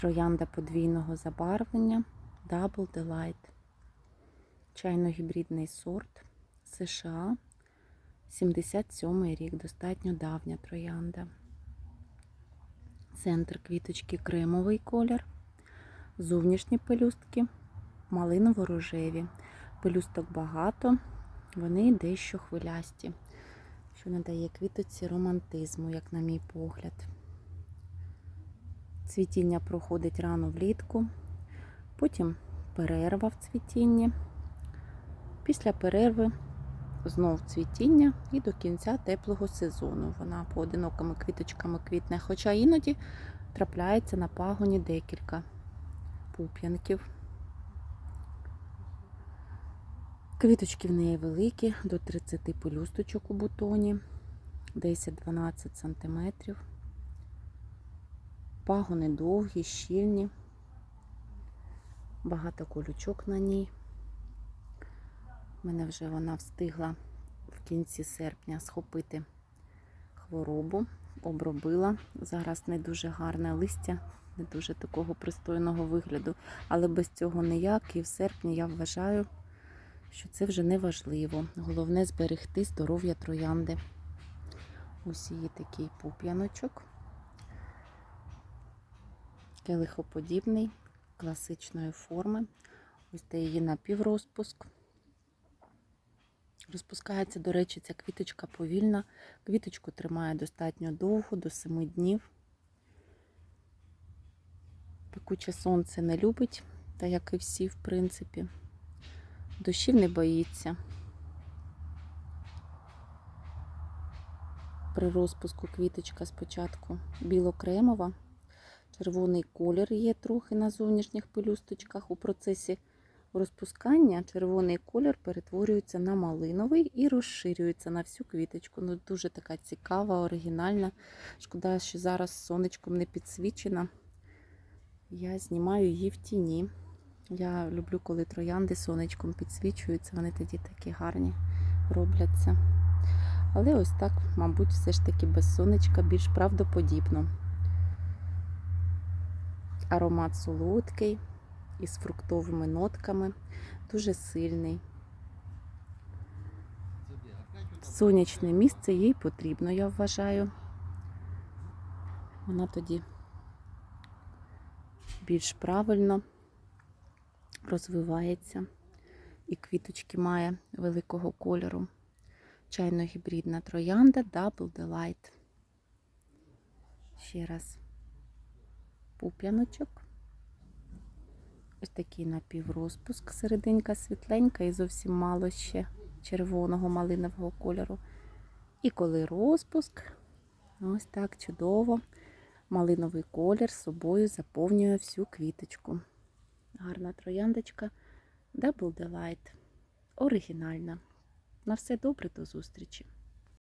Троянда подвійного забарвлення Double Delight. Чайно-гібридний сорт США. 77 рік, достатньо давня троянда. Центр квіточки кремовий колір. Зовнішні пелюстки малиново-рожеві. Пелюсток багато, вони дещо хвилясті, що надає квіточці романтизму, як на мій погляд. Цвітіння проходить рано влітку, потім перерва в цвітінні. Після перерви знов цвітіння і до кінця теплого сезону. Вона поодинокими квіточками квітне, хоча іноді трапляється на пагоні декілька пуп'янків. Квіточки в неї великі, до 30 пелюсточок у бутоні, 10-12 см. Пагони довгі, щільні, багато колючок на ній. У мене вже вона встигла в кінці серпня схопити хворобу, обробила. Зараз не дуже гарне листя, не дуже такого пристойного вигляду, але без цього ніяк. І в серпні я вважаю, що це вже не важливо. Головне зберегти здоров'я троянди. Ось її такий пуп'яночок. Келихоподібний, класичної форми. Ось де її напіврозпуск. Розпускається, до речі, ця квіточка повільна. Квіточку тримає достатньо довго, до 7 днів. Пекуче сонце не любить, та як і всі, в принципі. Дощів не боїться. При розпуску квіточка спочатку білокремова. Червоний колір є трохи на зовнішніх пелюсточках. У процесі розпускання червоний колір перетворюється на малиновий і розширюється на всю квіточку. Ну, Дуже така цікава, оригінальна. Шкода, що зараз сонечком не підсвічена. Я знімаю її в тіні. Я люблю, коли троянди сонечком підсвічуються, вони тоді такі гарні робляться. Але ось так, мабуть, все ж таки без сонечка більш правдоподібно. Аромат солодкий із фруктовими нотками, дуже сильний. Сонячне місце їй потрібно, я вважаю. Вона тоді більш правильно розвивається і квіточки має великого кольору. Чайно-гібридна троянда Double Delight. Ще раз пуп'яночок. Ось такий напіврозпуск, серединка світленька і зовсім мало ще червоного малинового кольору. І коли розпуск, ось так чудово, малиновий колір собою заповнює всю квіточку. Гарна трояндочка Double Delight. Оригінальна. На все добре, до зустрічі!